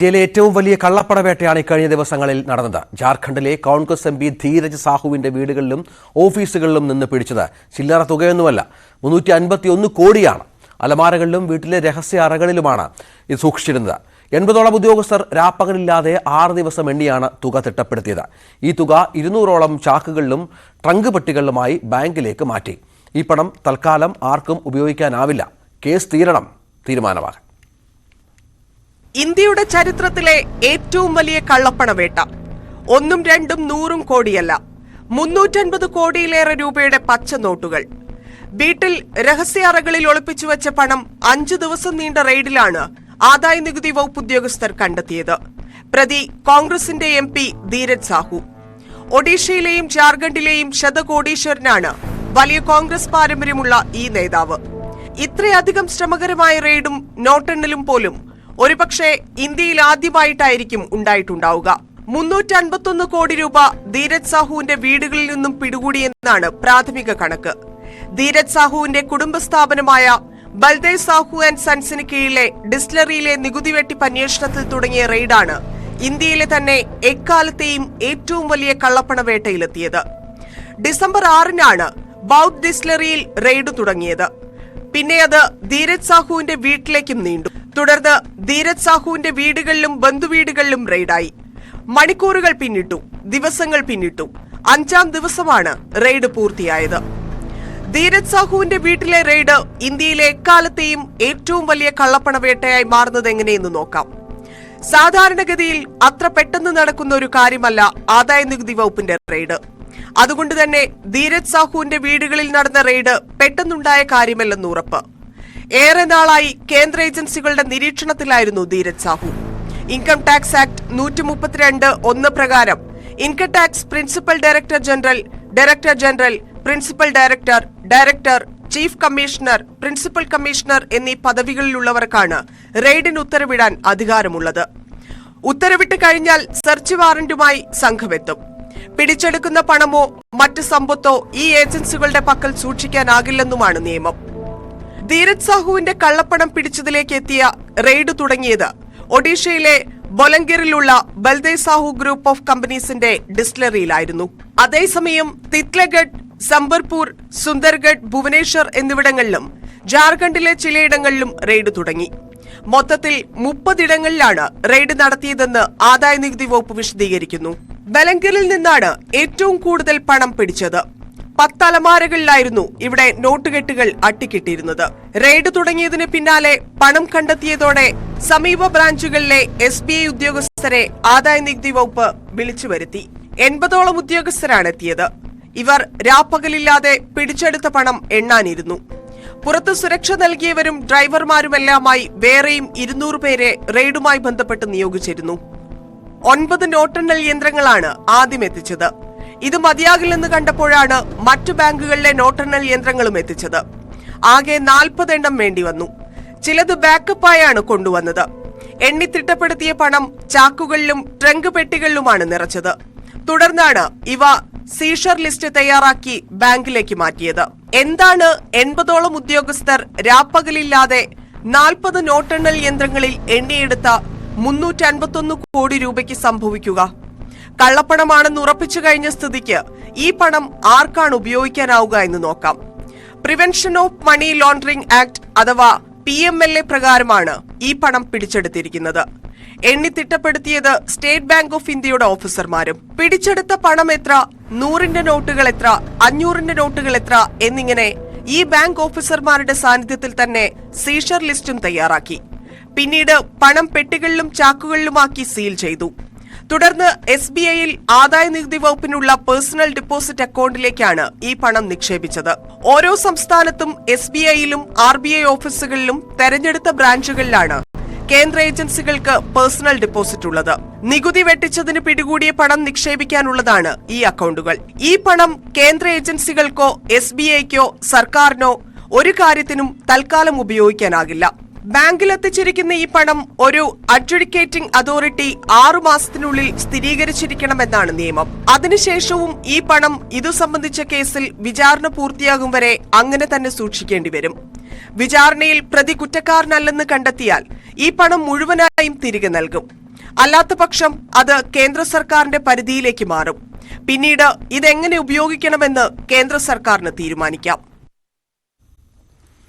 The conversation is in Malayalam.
ഇന്ത്യയിലെ ഏറ്റവും വലിയ കള്ളപ്പണവേട്ടയാണ് ഇക്കഴിഞ്ഞ ദിവസങ്ങളിൽ നടന്നത്. ജാർഖണ്ഡിലെ കോൺഗ്രസ് എം പി ധീരജ് സാഹുവിന്റെ വീടുകളിലും ഓഫീസുകളിലും നിന്ന് പിടിച്ചത്. ചില്ലറ തുകയൊന്നുമല്ല മുന്നൂറ്റി അൻപത്തി ഒന്ന് കോടിയാണ്. അലമാരകളിലും വീട്ടിലെ രഹസ്യ അറകളിലുമാണ് ഇത് സൂക്ഷിച്ചിരുന്നത്. എൺപതോളം ഉദ്യോഗസ്ഥർ രാപ്പകലില്ലാതെ ആറ് ദിവസം എണ്ണിയാണ് തുക തിട്ടപ്പെടുത്തിയത്. ഈ തുക ഇരുന്നൂറോളം ചാക്കുകളിലും ട്രങ്ക് പെട്ടികളിലുമായി ബാങ്കിലേക്ക് മാറ്റി. ഈ പണം തൽക്കാലം ആർക്കും ഉപയോഗിക്കാനാവില്ല. കേസ് തീരണം. തീരുമാനമാകാൻ ഇന്ത്യയുടെ ചരിത്രത്തിലെ ഏറ്റവും വലിയ കള്ളപ്പണവേട്ട. ഒന്നും രണ്ടും നൂറും കോടിയല്ല. മുന്നൂറ്റൻപത് കോടിയിലേറെ രൂപയുടെ പച്ച നോട്ടുകൾ വീട്ടിൽ രഹസ്യ അറകളിൽ ഒളിപ്പിച്ചു വെച്ച പണം അഞ്ചു ദിവസം നീണ്ട റെയ്ഡിലാണ് ആദായ നികുതി വകുപ്പ് ഉദ്യോഗസ്ഥർ കണ്ടെത്തിയത്. പ്രതി കോൺഗ്രസിന്റെ എം പി ധീരജ് സാഹു. ഒഡീഷയിലെയും ജാർഖണ്ഡിലെയും ശതകോടീശ്വരനാണ് വലിയ കോൺഗ്രസ് പാരമ്പര്യമുള്ള ഈ നേതാവ്. ഇത്രയധികം ശ്രമകരമായ റെയ്ഡും നോട്ടെണ്ണലും പോലും ഒരുപക്ഷെ ഇന്ത്യയിൽ ആദ്യമായിട്ടായിരിക്കും ഉണ്ടായിട്ടുണ്ടാവുക. മുന്നൂറ്റി അൻപത്തൊന്ന് കോടി രൂപ ധീരജ് സാഹുവിന്റെ വീടുകളിൽ നിന്നും പിടികൂടിയെന്നാണ് പ്രാഥമിക കണക്ക്. ധീരജ് സാഹുവിന്റെ കുടുംബ സ്ഥാപനമായ ബൽദേവ് സാഹു ആൻഡ് സൺസിന് കീഴിലെ ഡിസ്ലറിയിലെ നികുതി വെട്ടിപ്പ് അന്വേഷണത്തിൽ തുടങ്ങിയ റെയ്ഡാണ് ഇന്ത്യയിലെ തന്നെ എക്കാലത്തെയും ഏറ്റവും വലിയ കള്ളപ്പണവേട്ടയിലെത്തിയത്. ഡിസംബർ ആറിനാണ് ബൌദ്ധ് ഡിസ്ലറിയിൽ റെയ്ഡ് തുടങ്ങിയത്. പിന്നെ അത് ധീരജ് സാഹുവിന്റെ വീട്ടിലേക്കും നീണ്ടു. തുടർന്ന് ധീരജ് സാഹുവിന്റെ വീടുകളിലും ബന്ധുവീടുകളിലും റെയ്ഡായി. മണിക്കൂറുകൾ പിന്നിട്ടു ദിവസങ്ങൾ പിന്നിട്ടു. അഞ്ചാം ദിവസമാണ് റെയ്ഡ് പൂർത്തിയായത്. ധീരജ് സാഹുവിന്റെ വീട്ടിലെ റെയ്ഡ് ഇന്ത്യയിലെ എക്കാലത്തെയും ഏറ്റവും വലിയ കള്ളപ്പണവേട്ടയായി മാറുന്നത് എങ്ങനെയെന്ന് നോക്കാം. സാധാരണഗതിയിൽ അത്ര പെട്ടെന്ന് നടക്കുന്ന ഒരു കാര്യമല്ല ആദായ നികുതി വകുപ്പിന്റെ റെയ്ഡ്. അതുകൊണ്ട് തന്നെ ധീരജ് സാഹുവിന്റെ വീടുകളിൽ നടന്ന റെയ്ഡ് പെട്ടെന്നുണ്ടായ കാര്യമല്ലെന്ന് ഉറപ്പ്. ഏറെ നാളായി കേന്ദ്ര ഏജൻസികളുടെ നിരീക്ഷണത്തിലായിരുന്നു Dheeraj Sahu. Income tax act നൂറ്റി മുപ്പത്തിരണ്ട് ഒന്ന് പ്രകാരം income tax principal director general director general principal director director chief commissioner principal commissioner എന്നീ പദവികളിലുള്ളവർക്കാണ് റെയ്ഡിന് ഉത്തരവിടാൻ അധികാരമുള്ളത്. ഉത്തരവിട്ട് കഴിഞ്ഞാൽ സെർച്ച് വാറന്റുമായി സംഘമെത്തും. പിടിച്ചെടുക്കുന്ന പണമോ മറ്റ് സമ്പത്തോ ഈ ഏജൻസികളുടെ പക്കൽ സൂക്ഷിക്കാനാകില്ലെന്നുമാണ് നിയമം. ധീരജ് സാഹുവിന്റെ കള്ളപ്പണം പിടിച്ചതിലേക്ക് എത്തിയ റെയ്ഡ് തുടങ്ങിയത്. ഒഡീഷയിലെ ബൊലങ്കിറിലുള്ള ബൽദേവ് സാഹു ഗ്രൂപ്പ് ഓഫ് കമ്പനീസിന്റെ ഡിസ്റ്റിലറിയിലായിരുന്നു. അതേസമയം തിത്ലഗഡ് സംബർപൂർ സുന്ദർഗഡ് ഭുവനേശ്വർ എന്നിവിടങ്ങളിലും ജാർഖണ്ഡിലെ ചിലയിടങ്ങളിലും റെയ്ഡ് തുടങ്ങി. മൊത്തത്തിൽ മുപ്പതിടങ്ങളിലാണ് റെയ്ഡ് നടത്തിയതെന്ന് ആദായ നികുതി വകുപ്പ് വിശദീകരിക്കുന്നു. ബലങ്കിറിൽ നിന്നാണ് ഏറ്റവും കൂടുതൽ പണം പിടിച്ചത്. പത്തലമാരകളിലായിരുന്നു ഇവിടെ നോട്ടുകെട്ടുകൾ അട്ടിക്കിട്ടിരുന്നത്. റെയ്ഡ് തുടങ്ങിയതിന് പിന്നാലെ പണം കണ്ടെത്തിയതോടെ സമീപ ബ്രാഞ്ചുകളിലെ എസ് ബി ഐ ഉദ്യോഗസ്ഥരെ ആദായ നികുതി വകുപ്പ് വിളിച്ചു വരുത്തി എൺപതോളം ഉദ്യോഗസ്ഥരാണ് എത്തിയത് ഇവർ രാപ്പകലില്ലാതെ പിടിച്ചെടുത്ത പണം എണ്ണാനിരുന്നു. പുറത്ത് സുരക്ഷ നൽകിയവരും ഡ്രൈവർമാരുമെല്ലാമായി വേറെയും ഇരുന്നൂറ് പേരെ റെയ്ഡുമായി ബന്ധപ്പെട്ട് നിയോഗിച്ചിരുന്നു. ഒൻപത് നോട്ടെണ്ണൽ യന്ത്രങ്ങളാണ് ആദ്യം എത്തിച്ചത്. ഇത് മതിയാകില്ലെന്ന് കണ്ടപ്പോഴാണ് മറ്റു ബാങ്കുകളിലെ നോട്ടെണ്ണൽ യന്ത്രങ്ങളും എത്തിച്ചത്. ആകെ നാൽപ്പത് എണ്ണം വേണ്ടി വന്നു. ചിലത് ബാക്കപ്പായാണ് കൊണ്ടുവന്നത്. എണ്ണി തിട്ടപ്പെടുത്തിയ പണം ചാക്കുകളിലും ട്രങ്ക് പെട്ടികളിലുമാണ് നിറച്ചത്. തുടർന്നാണ് ഇവ സീഷർ ലിസ്റ്റ് തയ്യാറാക്കി ബാങ്കിലേക്ക് മാറ്റിയത്. എന്താണ് എൺപതോളം ഉദ്യോഗസ്ഥർ രാപ്പകലില്ലാതെ നാൽപ്പത് നോട്ടെണ്ണൽ യന്ത്രങ്ങളിൽ എണ്ണിയെടുത്ത മുന്നൂറ്റി അൻപത്തൊന്ന് കോടി രൂപയ്ക്ക് സംഭവിക്കുക? കള്ളപ്പണമാണെന്ന് ഉറപ്പിച്ചു കഴിഞ്ഞ സ്ഥിതിക്ക് ഈ പണം ആർക്കാണ് ഉപയോഗിക്കാനാവുക എന്ന് നോക്കാം. Prevention of money laundering act അഥവാ പി എം എൽ എ പ്രകാരമാണ് ഈ പണം പിടിച്ചെടുത്തിരിക്കുന്നത്. എണ്ണി തിട്ടപ്പെടുത്തിയത് സ്റ്റേറ്റ് ബാങ്ക് ഓഫ് ഇന്ത്യയുടെ ഓഫീസർമാരും പിടിച്ചെടുത്ത പണം എത്ര നൂറിന്റെ നോട്ടുകൾ എത്ര അഞ്ഞൂറിന്റെ നോട്ടുകൾ എത്ര എന്നിങ്ങനെ ഈ ബാങ്ക് ഓഫീസർമാരുടെ സാന്നിധ്യത്തിൽ തന്നെ സീഷർ ലിസ്റ്റും തയ്യാറാക്കി. പിന്നീട് പണം പെട്ടികളിലും ചാക്കുകളിലുമാക്കി സീൽ ചെയ്തു. തുടർന്ന് എസ് ബി ഐയിൽ ആദായ നികുതി വകുപ്പിനുള്ള പേഴ്സണൽ ഡെപ്പോസിറ്റ് അക്കൗണ്ടിലേക്കാണ് ഈ പണം നിക്ഷേപിച്ചത്. ഓരോ സംസ്ഥാനത്തും എസ് ബി ഐയിലും ആർ ബി ഐ ഓഫീസുകളിലും തെരഞ്ഞെടുത്ത ബ്രാഞ്ചുകളിലാണ് കേന്ദ്ര ഏജൻസികൾക്ക് പേഴ്സണൽ ഡെപ്പോസിറ്റ് ഉള്ളത് നികുതി വെട്ടിച്ചതിന് പിടികൂടിയ പണം നിക്ഷേപിക്കാനുള്ളതാണ് ഈ അക്കൗണ്ടുകൾ. ഈ പണം കേന്ദ്ര ഏജൻസികൾക്കോ എസ് ബി ഐക്കോ സർക്കാരിനോ ഒരു കാര്യത്തിനും തൽക്കാലം ഉപയോഗിക്കാനാകില്ല. ബാങ്കിൽ എത്തിച്ചിരിക്കുന്ന ഈ പണം ഒരു അഡ്ജുഡിക്കേറ്റിംഗ് അതോറിറ്റി ആറു മാസത്തിനുള്ളിൽ സ്ഥിരീകരിച്ചിരിക്കണമെന്നാണ് നിയമം. അതിനുശേഷവും ഈ പണം ഇതു സംബന്ധിച്ച കേസിൽ വിചാരണ പൂർത്തിയാകും വരെ അങ്ങനെ തന്നെ സൂക്ഷിക്കേണ്ടി വരും. വിചാരണയിൽ പ്രതി കുറ്റക്കാരനല്ലെന്ന് കണ്ടെത്തിയാൽ ഈ പണം മുഴുവനായും തിരികെ നൽകും. അല്ലാത്തപക്ഷം അത് കേന്ദ്ര സർക്കാരിന്റെ പരിധിയിലേക്ക് മാറും. പിന്നീട് ഇതെങ്ങനെ ഉപയോഗിക്കണമെന്ന് കേന്ദ്ര സർക്കാരിന് തീരുമാനിക്കാം.